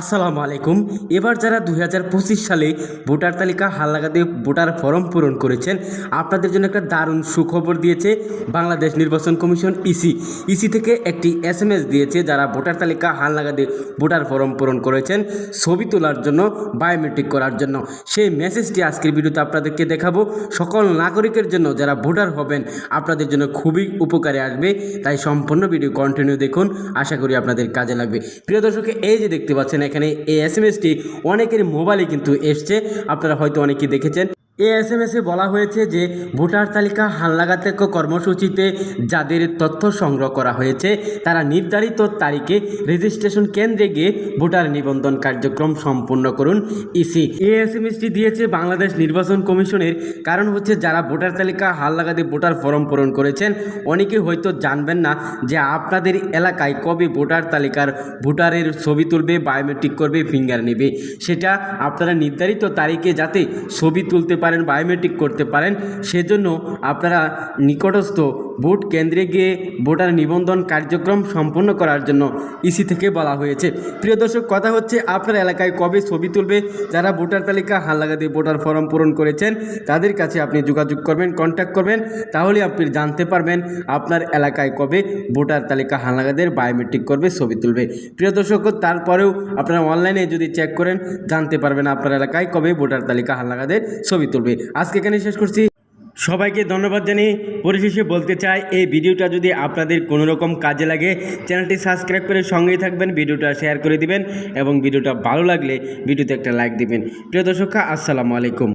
আসসালামু আলাইকুম। এবার যারা দু হাজার পঁচিশ সালে ভোটার তালিকা হালনাগাদে ভোটার ফর্ম পূরণ করেছেন, আপনাদের জন্য একটা দারুণ সুখবর দিয়েছে বাংলাদেশ নির্বাচন কমিশন ইসি। ইসি থেকে একটি এস দিয়েছে যারা ভোটার তালিকা হালনাগাদে ভোটার ফর্ম পূরণ করেছেন, ছবি তোলার জন্য বায়োমেট্রিক করার জন্য। সেই মেসেজটি আজকের ভিডিওতে আপনাদেরকে দেখাবো। সকল নাগরিকের জন্য যারা ভোটার হবেন, আপনাদের জন্য খুবই উপকারে আসবে। তাই সম্পূর্ণ ভিডিও কন্টিনিউ দেখুন। আশা করি আপনাদের কাজে লাগবে। প্রিয় দর্শক, এই যে দেখতে পাচ্ছেন এখানে এই এস এম এসটি অনেকের মোবাইলে কিন্তু এসছে। আপনারা হয়তো অনেকেই দেখেছেন। এই এস এম এসে বলা হয়েছে যে ভোটার তালিকা হালনাগাদ কর্মসূচিতে যাদের তথ্য সংগ্রহ করা হয়েছে, তারা নির্ধারিত তারিখে রেজিস্ট্রেশন কেন্দ্রে গিয়ে ভোটার নিবন্ধন কার্যক্রম সম্পূর্ণ করুন। ইসি। এই এস দিয়েছে বাংলাদেশ নির্বাচন কমিশনের, কারণ হচ্ছে যারা ভোটার তালিকা হালনাগাদে ভোটার ফর্ম পূরণ করেছেন, অনেকে হয়তো জানবেন না যে আপনাদের এলাকায় কবে ভোটার তালিকার ভোটারের ছবি তুলবে, বায়োমেট্রিক করবে, ফিঙ্গার নেবে। সেটা আপনারা নির্ধারিত তারিখে যাতে ছবি তুলতে পারেন বায়োমেট্রিক করতে পারেন। সেজন্য আপনারা নিকটস্থ ভোট কেন্দ্রে গিয়ে ভোটার নিবন্ধন কার্যক্রম সম্পন্ন করার জন্য ইসি থেকে বলা হয়েছে। প্রিয় দর্শক, কথা হচ্ছে আপনার এলাকায় কবে ছবি তুলবে, যারা ভোটার তালিকা হালনাগাদে ভোটার ফর্ম পূরণ করেছেন, তাদের কাছে আপনি যোগাযোগ করবেন কন্ট্যাক্ট করবেন, তাহলে আপনি জানতে পারবেন আপনার এলাকায় কবে ভোটার তালিকা হালনাগাদের বায়োমেট্রিক করবে, ছবি তুলবে। প্রিয় দর্শক, তারপরেও আপনারা অনলাইনে যদি চেক করেন, জানতে পারবেন আপনার এলাকায় কবে ভোটার তালিকা হালনাগাদের ছবি তুলবে। আজকে এখানে শেষ করছি। সবাইকে ধন্যবাদ জানিয়ে পরিশেষে বলতে চাই, এই ভিডিওটা যদি আপনাদের কোনো রকম কাজে লাগে, চ্যানেলটি সাবস্ক্রাইব করে সঙ্গেই থাকবেন, ভিডিওটা শেয়ার করে দিবেন এবং ভিডিওটা ভালো লাগলে ভিডিওতে একটা লাইক দিবেন। প্রিয় দর্শক, আসসালামু আলাইকুম।